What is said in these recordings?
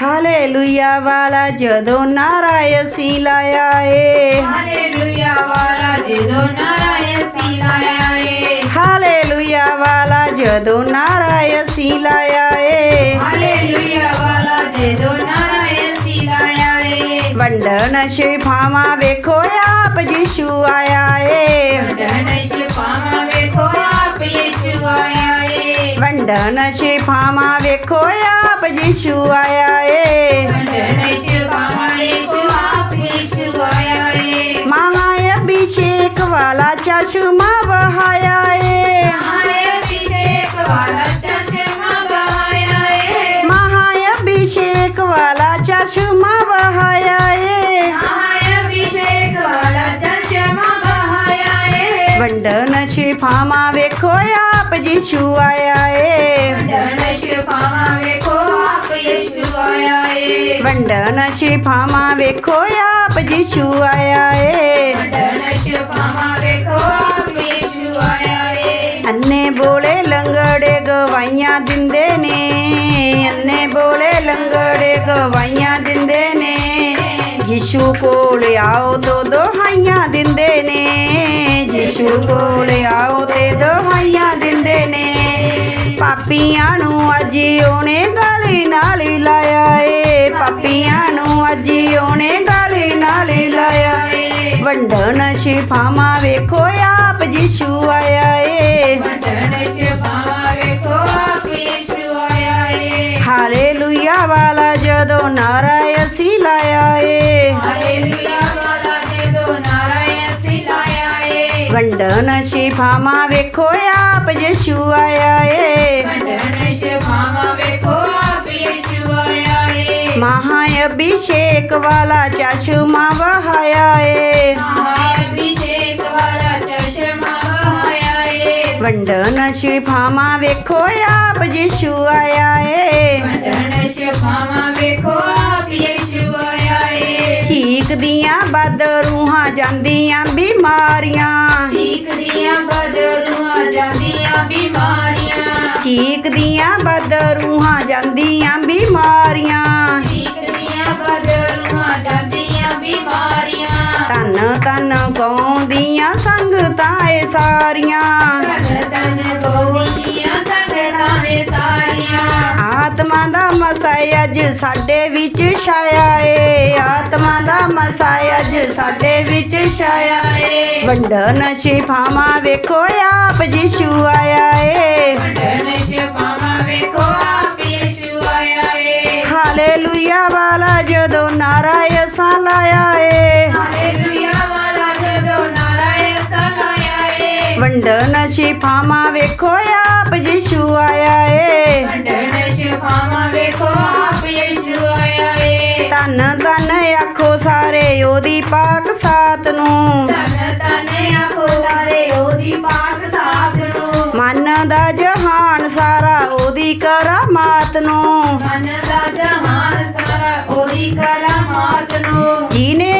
हाले लुया वाला जदो नाराय सी लाया हालेलुया वाला जदो वाला जदो नाराय सी लाया वंडन शे वेखो आप जीशु आया ए वंडन शे फामा वेखो आप जीशु आया ए वंडन शे फामा वेखो आप जीशु आया चंद्रमा बहायाए महाअभिषेक वाला चश्मा बहायाए वंडन छिफामा वेखो आप जी छुआया ਏ ਵੰਡਣ ਸ਼ਿਫਾਵਾਂ ਵੇਖੋ ਆਪ ਯਿਸੂ ਆਇਆ ਏ ਅੰਨੇ ਬੋਲੇ ਲੰਗੜੇ ਗਵਾਈਆਂ ਦਿੰਦੇ ਨੇ। ਅੰਨੇ ਬੋਲੇ ਲੰਗੜੇ ਗਵਾਈਆਂ ਦਿੰਦੇ ਨੇ। ਯਿਸੂ ਕੋਲ ਆਓ ਤੋ ਦੁਹਾਈਆਂ ਦਿੰਦੇ ਨੇ। ਯਿਸੂ ਕੋਲ ਆਓ ਤੇ ਦੁਹਾਈਆਂ ਦਿੰਦੇ ਨੇ। ਪਾਪੀਆਂ ਨੂੰ ਅੱਜ ਉਹਨੇ ਗਲੀ ਨਾਲ ਲਾਇਆ ਉਹਨੇ ਗਲੀ ਨਾਲ ਲਾਇਆ। ਵੰਡਣ ਸ਼ਿਫਾਵਾਂ ਵੇਖੋ ਆਪ ਯਿਸੂ ਆਇਆ ਏ। ਵੰਡਣ ਸ਼ਿਫਾਵਾਂ ਵੇਖੋ ਆਪ ਯਿਸੂ ਆਇਆ ਏ। ਹਾਲੇਲੂਇਆ ਵਾਲਾ ਜਦੋਂ ਨਾਰਾ ਅਸੀਂ ਲਾਇਆ ਏ। ਹਾਲੇਲੂਇਆ ਵਾਲਾ ਜਦੋਂ ਨਾਰਾ ਅਸੀਂ ਲਾਇਆ ਏ। ਵੰਡਣ ਸ਼ਿਫਾਵਾਂ ਵੇਖੋ ਆਪ ਯਿਸੂ ਆਇਆ ਏ। ਵੰਡਣ ਯਿਸੂ ਆਇਆ ਏ ਵੰਡਣ ਸ਼ਿਫਾਵਾਂ ਵੇਖੋ ਆਪ ਯਿਸੂ ਆਇਆ ਏ ਚੀਕਦੀਆਂ ਬਦ ਰੂਹਾਂ ਜਾਂਦੀਆਂ ਬਿਮਾਰੀਆਂ ਚੀਕਦੀਆਂ ਬਦਲੂਆਂ ਜਾਂਦੀਆਂ ਬਿਮਾਰੀਆਂ ਚੀਕਦੀਆਂ ਕੌਂਦੀਆਂ ਸੰਗਤਾਂ ਏ ਸਾਰੀਆਂ। ਨੇ ਆਤਮਾ ਦਾ ਮਸਾਇ ਅੱਜ ਸਾਡੇ ਵਿੱਚ ਛਾਇਆ ਏ। ਆਤਮਾ ਦਾ ਮਸਾਇ ਅੱਜ ਸਾਡੇ ਵਿੱਚ ਛਾਇਆ ਏ। ਵੰਡਨ ਸ਼ਿਫਾਵਾਂ ਵੇਖੋ ਆਪ ਯਿਸੂ ਆਇਆ ਏ। ਵੰਡਣ ਸ਼ਿਫਾਵਾਂ ਵੇਖੋ ਆਪ ਯਿਸੂ ਆਇਆ ਏ। ਹਾਲੇਲੂਇਆ ਵਾਲਾ ਜਦੋਂ ਨਾਰਾ ਏ ਵੰਡਨ ਸ਼ਿਫਾਵਾਂ ਵੇਖੋ ਆਪ ਯਿਸੂ ਆਇਆ ਏ। ਵੰਡਣ ਸ਼ਿਫਾਵਾਂ ਵੇਖੋ ਆਪ ਯਿਸੂ ਆਇਆ ਏ। ਧੰਨ ਧੰਨ ਆਖੋ ਸਾਰੇ ਉਹਦੀ ਪਾਕ ਸਾਤ ਨੂੰ। ਤਨ ਤਨ ਆਖੋ ਸਾਰੇ ਉਹਦੀ ਪਾਕ ਸਾਥ ਨੂੰ। ਮਨ ਦਾ ਜਹਾਨ ਸਾਰਾ ਉਹਦੀ ਕਰਾਮਾਤ ਨੂੰ। ਮਨ ਦਾ ਜਹਾਨ ਸਾਰਾ ਉਹਦੀ ਕਲਾਮਾਤ ਨੂੰ। ਜਿਹਨੇ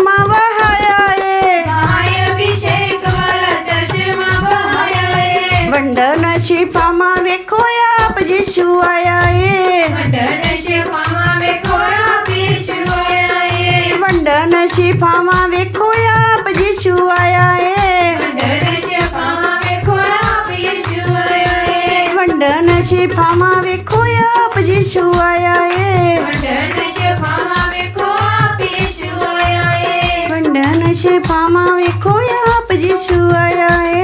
चश्मा बहाया ए। वंडन शिफामा आप जी आया आया है છે પામાવે કોઈ આપ જે સુવાયા હે